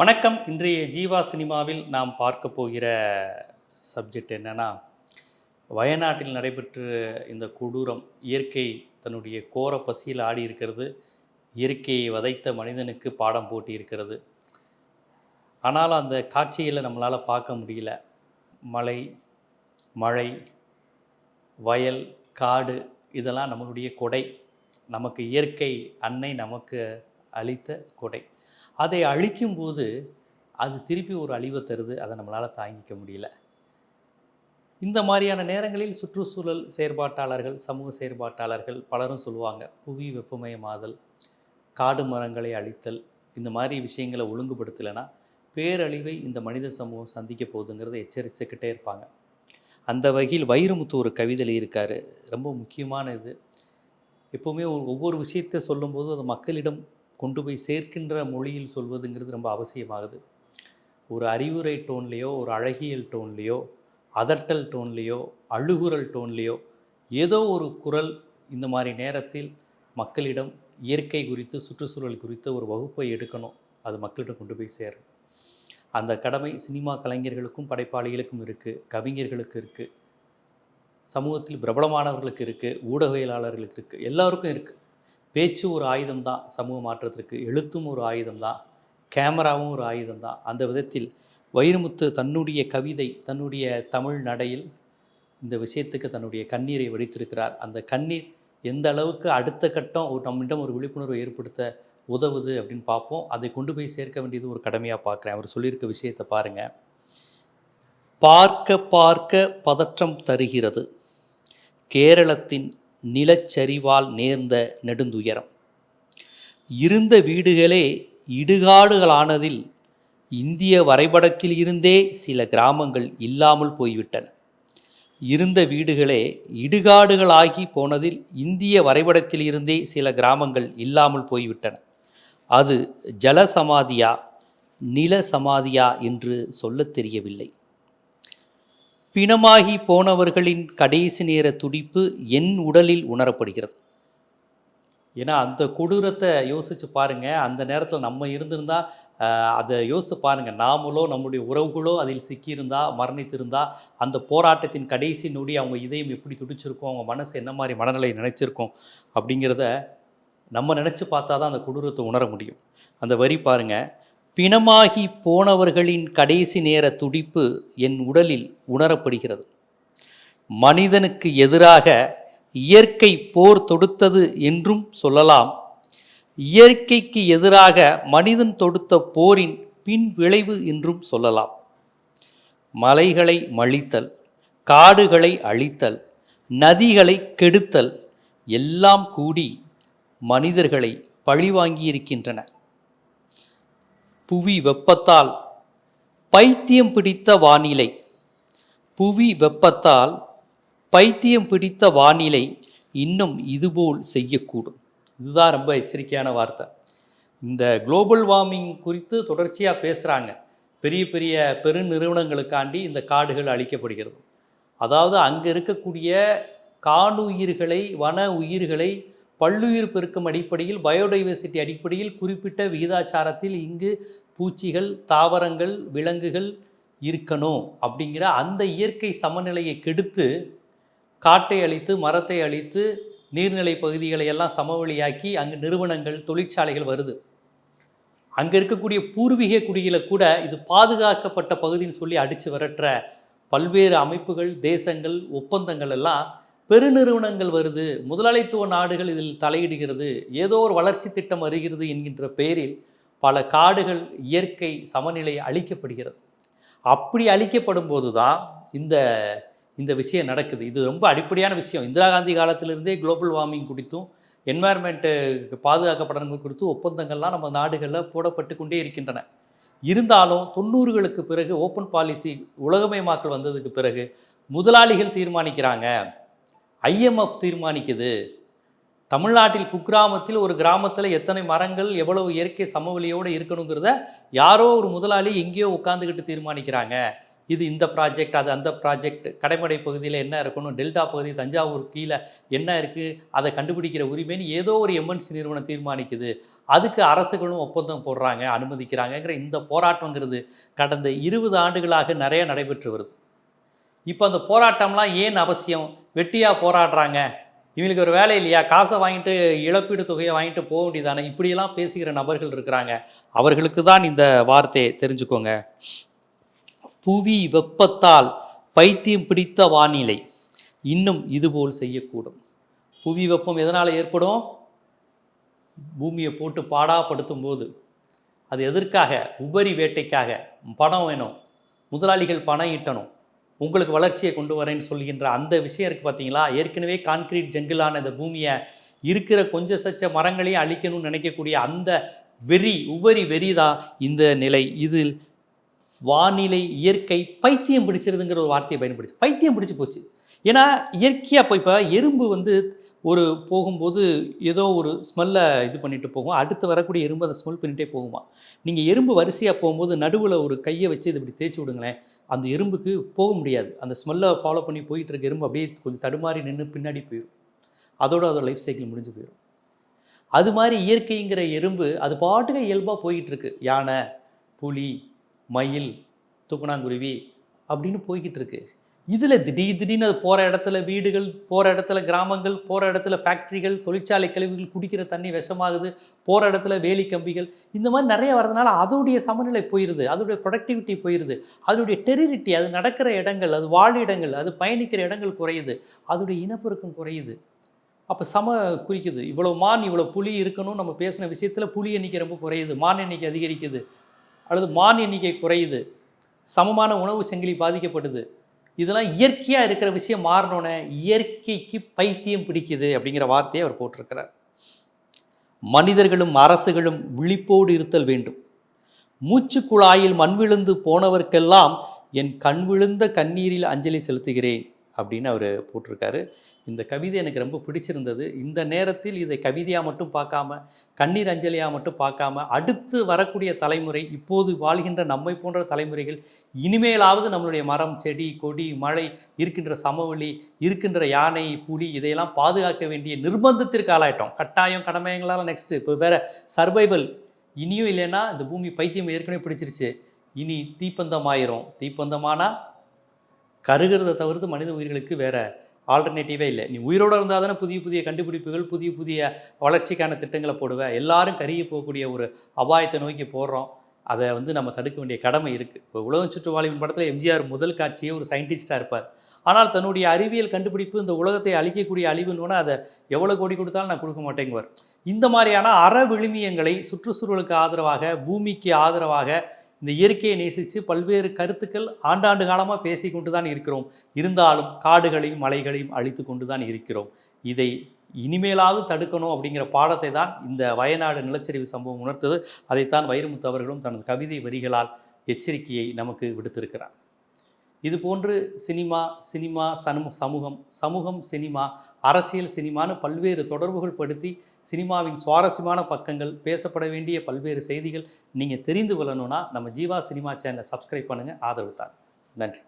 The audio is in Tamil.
வணக்கம். இன்றைய ஜீவா சினிமாவில் நாம் பார்க்க போகிற சப்ஜெக்ட் என்னென்னா வயநாட்டில் நடைபெற்ற இந்த கொடூரம் இயற்கை தன்னுடைய கோர பசியில் ஆடி இருக்கிறது இயற்கையை வதைத்த மனிதனுக்கு பாடம் போட்டி இருக்கிறது. ஆனால் அந்த காட்சிகளை நம்மளால் பார்க்க முடியல. மலை மழை வயல் காடு இதெல்லாம் நம்மளுடைய கொடை. நமக்கு இயற்கை அன்னை நமக்கு அளித்த கொடை. அதை அழிக்கும்போது அது திருப்பி ஒரு அழிவை தருது அதை நம்மளால் தாங்கிக்க முடியல. இந்த மாதிரியான நேரங்களில் சுற்றுச்சூழல் செயற்பாட்டாளர்கள் சமூக செயற்பாட்டாளர்கள் பலரும் சொல்லுவாங்க புவி வெப்பமயமாதல் காடு மரங்களை அழித்தல் இந்த மாதிரி விஷயங்களை ஒழுங்குபடுத்தலைன்னா பேரழிவை இந்த மனித சமூகம் சந்திக்க போகுதுங்கிறத எச்சரிச்சுக்கிட்டே இருப்பாங்க. அந்த வகையில் வைரமுத்து ஒரு கவிதையில் இருக்கார் ரொம்ப முக்கியமான இது. எப்போவுமே ஒவ்வொரு விஷயத்தை சொல்லும்போது அது மக்களிடம் கொண்டு போய் சேர்க்கின்ற மொழியில் சொல்வதுங்கிறது ரொம்ப அவசியமாகுது. ஒரு அறிவுரை டோன்லேயோ ஒரு அழகியல் டோன்லேயோ அதட்டல் டோன்லேயோ அழுகுரல் டோன்லேயோ ஏதோ ஒரு குரல் இந்த மாதிரி நேரத்தில் மக்களிடம் இயற்கை குறித்து சுற்றுச்சூழல் குறித்து ஒரு வகுப்பை எடுக்கணும். அது மக்களிடம் கொண்டு போய் சேரணும். அந்த கடமை சினிமா கலைஞர்களுக்கும் படைப்பாளிகளுக்கும் இருக்குது கவிஞர்களுக்கு இருக்குது சமூகத்தில் பிரபலமானவர்களுக்கு இருக்குது ஊடகவியலாளர்களுக்கு இருக்குது எல்லாருக்கும் இருக்குது பேச்சு ஒரு ஆயுதம் தான் சமூக மாற்றத்திற்கு எழுத்தும் ஒரு ஆயுதம் தான் கேமராவும் ஒரு ஆயுதம் தான் அந்த விதத்தில் வைரமுத்து தன்னுடைய கவிதை தன்னுடைய தமிழ் நடையில் இந்த விஷயத்துக்கு தன்னுடைய கண்ணீரை வடித்திருக்கிறார். அந்த கண்ணீர் எந்த அளவுக்கு அடுத்த கட்டம் ஒரு நம்மிடம் ஒரு விழிப்புணர்வை ஏற்படுத்த உதவுது அப்படின்னு பார்ப்போம். அதை கொண்டு போய் சேர்க்க வேண்டியது ஒரு கடமையாக பார்க்குறேன். அவர் சொல்லியிருக்க விஷயத்தை பாருங்கள் பார்க்க பார்க்க பதற்றம் தருகிறது. கேரளத்தின் நிலச்சரிவால் நேர்ந்த நெடுந்துயரம். இருந்த வீடுகளே இடுகாடுகளானதில் இந்திய வரைபடத்தில் இருந்தே சில கிராமங்கள் இல்லாமல் போய்விட்டன. இருந்த வீடுகளே இடுகாடுகளாகி போனதில் இந்திய வரைபடத்தில் இருந்தே சில கிராமங்கள் இல்லாமல் போய்விட்டன. அது ஜலசமாதியா நில சமாதியா என்று சொல்லத் தெரியவில்லை. பிணமாகி போனவர்களின் கடைசி நேர துடிப்பு என் உடலில் உணரப்படுகிறது. ஏன்னா அந்த கொடூரத்தை யோசித்து பாருங்கள் அந்த நேரத்தில் நம்ம இருந்திருந்தால் அதை யோசித்து பாருங்கள் நாமளோ நம்முடைய உறவுகளோ அதில் சிக்கியிருந்தா மரணித்திருந்தா அந்த போராட்டத்தின் கடைசி நொடி அவங்க இதயம் எப்படி துடிச்சிருக்கோம் அவங்க மனசு என்ன மாதிரி மனநிலை நினச்சிருக்கோம் அப்படிங்கிறத நம்ம நினச்சி பார்த்தா தான் அந்த கொடூரத்தை உணர முடியும். அந்த வரி பாருங்கள் பிணமாகி போனவர்களின் கடைசி நேர துடிப்பு என் உடலில் உணரப்படுகிறது. மனிதனுக்கு எதிராக இயற்கை போர் தொடுத்தது என்றும் சொல்லலாம். இயற்கைக்கு எதிராக மனிதன் தொடுத்த போரின் பின் விளைவு என்றும் சொல்லலாம். மலைகளை மழித்தல் காடுகளை அழித்தல் நதிகளை கெடுத்தல் எல்லாம் கூடி மனிதர்களை பழிவாங்கியிருக்கின்றன. புவி வெப்பத்தால் பைத்தியம் பிடித்த வானிலை. புவி வெப்பத்தால் பைத்தியம் பிடித்த வானிலை இன்னும் இதுபோல் செய்யக்கூடும். இதுதான் ரொம்ப எச்சரிக்கையான வார்த்தை. இந்த குளோபல் வார்மிங் குறித்து தொடர்ச்சியாக பேசுகிறாங்க பெரிய பெரிய பெருநிறுவனங்களுக்காண்டி இந்த காடுகள் அழிக்கப்படுகிறது. அதாவது அங்கே இருக்கக்கூடிய காணுயிர்களை வன உயிர்களை பல்லுயிர் பெருக்கம் அடிப்படையில் பயோடைவர்சிட்டி அடிப்படையில் குறிப்பிட்ட விகிதாச்சாரத்தில் இங்கு பூச்சிகள் தாவரங்கள் விலங்குகள் இருக்கணும் அப்படிங்கிற அந்த இயற்கை சமநிலையை கெடுத்து காட்டை அழித்து மரத்தை அழித்து நீர்நிலை பகுதிகளை எல்லாம் சமவெளியாக்கி அங்கு நிறுவனங்கள் தொழிற்சாலைகள் வருது. அங்கே இருக்கக்கூடிய பூர்வீக குடிகளை கூட இது பாதுகாக்கப்பட்ட பகுதின்னு சொல்லி அடித்து விரட்டுற பல்வேறு அமைப்புகள் தேசங்கள் ஒப்பந்தங்கள் எல்லாம் பெருநிறுவனங்கள் வருது. முதலாளித்துவ நாடுகள் இதில் தலையிடுகிறது. ஏதோ ஒரு வளர்ச்சி திட்டம் வருகிறது என்கின்ற பெயரில் பல காடுகள் இயற்கை சமநிலை அழிக்கப்படுகிறது. அப்படி அழிக்கப்படும் போது தான் இந்த இந்த விஷயம் நடக்குது. இது ரொம்ப அடிப்படையான விஷயம். இந்திரா காந்தி காலத்திலிருந்தே குளோபல் வார்மிங் குறித்தும் என்வாயர்மெண்ட்டு பாதுகாக்கப்படங்கள் குறித்து ஒப்பந்தங்கள்லாம் நம்ம நாடுகளில் போடப்பட்டு கொண்டே இருக்கின்றன. இருந்தாலும் தொண்ணூறுகளுக்கு பிறகு ஓப்பன் பாலிசி உலகமயமாக்கல் வந்ததுக்கு பிறகு முதலாளிகள் தீர்மானிக்கிறாங்க. ஐஎம்எஃப் தீர்மானிக்குது. தமிழ்நாட்டில் குக்கிராமத்தில் ஒரு கிராமத்தில் எத்தனை மரங்கள் எவ்வளவு இயற்கை சமவெளியோடு இருக்கணுங்கிறத யாரோ ஒரு முதலாளி எங்கேயோ உட்காந்துக்கிட்டு தீர்மானிக்கிறாங்க. இது இந்த ப்ராஜெக்ட் அது அந்த ப்ராஜெக்ட் கடைமடை பகுதியில் என்ன இருக்கணும் டெல்டா பகுதி தஞ்சாவூர் கீழே என்ன இருக்குது அதை கண்டுபிடிக்கிற உரிமைன்னு ஏதோ ஒரு எம்என்சி நிறுவனம் தீர்மானிக்குது. அதுக்கு அரசுகளும் ஒப்பந்தம் போடுறாங்க அனுமதிக்கிறாங்கங்கிற இந்த போராட்டங்கிறது கடந்த இருபது ஆண்டுகளாக நிறைய நடைபெற்று வருது. இப்போ அந்த போராட்டம்லாம் ஏன் அவசியம்? வெட்டியாக போராடுறாங்க. இவங்களுக்கு ஒரு வேலை இல்லையா? காசை வாங்கிட்டு இழப்பீடு தொகையை வாங்கிட்டு போக வேண்டியதானே? இப்படியெல்லாம் பேசுகிற நபர்கள் இருக்கிறாங்க. அவர்களுக்கு தான் இந்த வார்த்தையை தெரிஞ்சுக்கோங்க. புவி வெப்பத்தால் பைத்தியம் பிடித்த வானிலை. இன்னும் இதுபோல் செய்யக்கூடும். புவி வெப்பம் எதனால் ஏற்படும்? பூமியை போட்டு பாடாப்படுத்தும் போது அது எதற்காக? உபரி வேட்டைக்காக. பணம் வேணும். முதலாளிகள் பணம் ஈட்டணும். உங்களுக்கு வளர்ச்சியை கொண்டு வரேன்னு சொல்கின்ற அந்த விஷயம் இருக்குது பார்த்தீங்களா? ஏற்கனவே கான்கிரீட் ஜங்கிளான இந்த பூமியை இருக்கிற கொஞ்சம் சச்ச மரங்களையும் அழிக்கணும்னு நினைக்கக்கூடிய அந்த வெறி உபரி வெறி தான் இந்த நிலை. இதில் வானிலை இயற்கை பைத்தியம் பிடிச்சிருதுங்கிற ஒரு வார்த்தையை பயன்படுத்தி பைத்தியம் பிடிச்சி போச்சு. ஏன்னா இயற்கையாக இப்போ இப்போ எறும்பு வந்து ஒரு போகும்போது ஏதோ ஒரு ஸ்மெல்லை இது பண்ணிட்டு போகும். அடுத்து வரக்கூடிய எறும்பு அதை ஸ்மெல் பண்ணிகிட்டே போகுமா நீங்கள் எறும்பு வரிசையாக போகும்போது நடுவில் ஒரு கையை வச்சு இது இப்படி தேய்ச்சி விடுங்களேன். அந்த எறும்புக்கு போக முடியாது. அந்த ஸ்மெல்லை ஃபாலோ பண்ணி போயிட்டு இருக்க எறும்பு அப்படியே கொஞ்சம் தடுமாறி நின்று பின்னாடி போயிடும் அதோட அதோட லைஃப் சைக்கிள் முடிஞ்சு போயிடும் அது மாதிரி இயற்கைங்கிற எறும்பு அது பாட்டுக்கு இயல்பாக போயிட்டுருக்கு யானை புலி மயில் தூக்குனாங்குருவி அப்படின்னு போய்கிட்டு இருக்கு. இதில் திடீர் திடீர்னு அது போகிற இடத்துல வீடுகள் போகிற இடத்துல கிராமங்கள் போகிற இடத்துல ஃபேக்ட்ரிகள் தொழிற்சாலை கழிவுகள் குடிக்கிற தண்ணி விஷமாகுது போகிற இடத்துல வேலி கம்பிகள் இந்த மாதிரி நிறைய வரதுனால அதோடைய சமநிலை போயிடுது அதோடைய ப்ரொடக்டிவிட்டி போயிடுது அதோடைய டெரிரிட்டி அது நடக்கிற இடங்கள் அது வாழிடங்கள் அது பயணிக்கிற இடங்கள் குறையுது அதோடைய இனப்பெருக்கம் குறையுது. அப்போ சம குறிக்குது. இவ்வளோ மான் இவ்வளோ புலி இருக்கணும் நம்ம பேசின விஷயத்தில் புலி எண்ணிக்கை ரொம்ப குறையுது மான் எண்ணிக்கை அதிகரிக்குது அல்லது மான் எண்ணிக்கை குறையுது சமமான உணவு சங்கிலி பாதிக்கப்படுது. இதெல்லாம் இயற்கையாக இருக்கிற விஷயம் மாறினோன்னே இயற்கைக்கு பைத்தியம் பிடிக்குது அப்படிங்கிற வார்த்தையை அவர் போட்டிருக்கிறார். மனிதர்களும் அரசுகளும் விழிப்போடு இருத்தல் வேண்டும். மூச்சு குழாயில் மண் விழுந்து போனவர்க்கெல்லாம் என் கண் விழுந்த கண்ணீரில் அஞ்சலி செலுத்துகிறேன். அப்படின்னு அவர் போட்டிருக்காரு. இந்த கவிதை எனக்கு ரொம்ப பிடிச்சிருந்தது. இந்த நேரத்தில் இதை கவிதையாக மட்டும் பார்க்காம கண்ணீர் அஞ்சலியாக மட்டும் பார்க்காம அடுத்து வரக்கூடிய தலைமுறை இப்போது வாழ்கின்ற நம்மை போன்ற தலைமுறைகள் இனிமேலாவது நம்மளுடைய மரம் செடி கொடி மழை இருக்கின்ற சமவெளி இருக்கின்ற யானை புலி இதையெல்லாம் பாதுகாக்க வேண்டிய நிர்பந்தத்திற்கு ஆளாயிட்டோம். கட்டாயம் கடமையங்களால் நெக்ஸ்ட்டு இப்போ வேற சர்வைவல் இனியும் இல்லைன்னா இந்த பூமி பைத்தியம் ஏற்கனவே பிடிச்சிருச்சு. இனி தீப்பந்தம் ஆயிரும். தீப்பந்தமானால் கருகிறத தவிர்த்து மனித உயிர்களுக்கு வேறு ஆல்டர்னேட்டிவே இல்லை. நீ உயிரோடு இருந்தால் தானே புதிய புதிய கண்டுபிடிப்புகள் புதிய புதிய வளர்ச்சிக்கான திட்டங்களை போடுவேன் எல்லாரும் கருகி போகக்கூடிய ஒரு அபாயத்தை நோக்கி போடுறோம் அதை வந்து நம்ம தடுக்க வேண்டிய கடமை இருக்குது இப்போ உலகம் சுற்றுவாளியின் படத்தில் எம்ஜிஆர் முதல் காட்சியே ஒரு சயின்டிஸ்டாக இருப்பார். ஆனால் தன்னுடைய அறிவியல் கண்டுபிடிப்பு இந்த உலகத்தை அழிக்கக்கூடிய அழிவுன்னு அதை எவ்வளோ கோடி கொடுத்தாலும் நான் கொடுக்க மாட்டேங்குவார். இந்த மாதிரியான அற விழுமியங்களை சுற்றுச்சூழலுக்கு ஆதரவாக பூமிக்கு ஆதரவாக இந்த இயற்கையை நேசித்து பல்வேறு கருத்துக்கள் ஆண்டாண்டு காலமாக பேசி கொண்டு தான் இருக்கிறோம். இருந்தாலும் காடுகளையும் மலைகளையும் அழித்து கொண்டு தான் இருக்கிறோம். இதை இனிமேலாவது தடுக்கணும் அப்படிங்கிற பாடத்தை தான் இந்த வயநாடு நிலச்சரிவு சம்பவம் உணர்த்தது. அதைத்தான் வைரமுத்து அவர்களும் தனது கவிதை வரிகளால் எச்சரிக்கையை நமக்கு விடுத்திருக்கிறார். இது போன்று சினிமா சினிமா சமூகம் சமூகம் சினிமா அரசியல் சினிமான்னு பல்வேறு தொடர்புகள் படுத்தி சினிமாவின் சுவாரஸ்யமான பக்கங்கள் பேசப்பட வேண்டிய பல்வேறு செய்திகள் நீங்கள் தெரிந்து கொள்ளணும்னா நம்ம ஜீவா சினிமா சேனலை சப்ஸ்கிரைப் பண்ணுங்கள் ஆதரவு தான் நன்றி.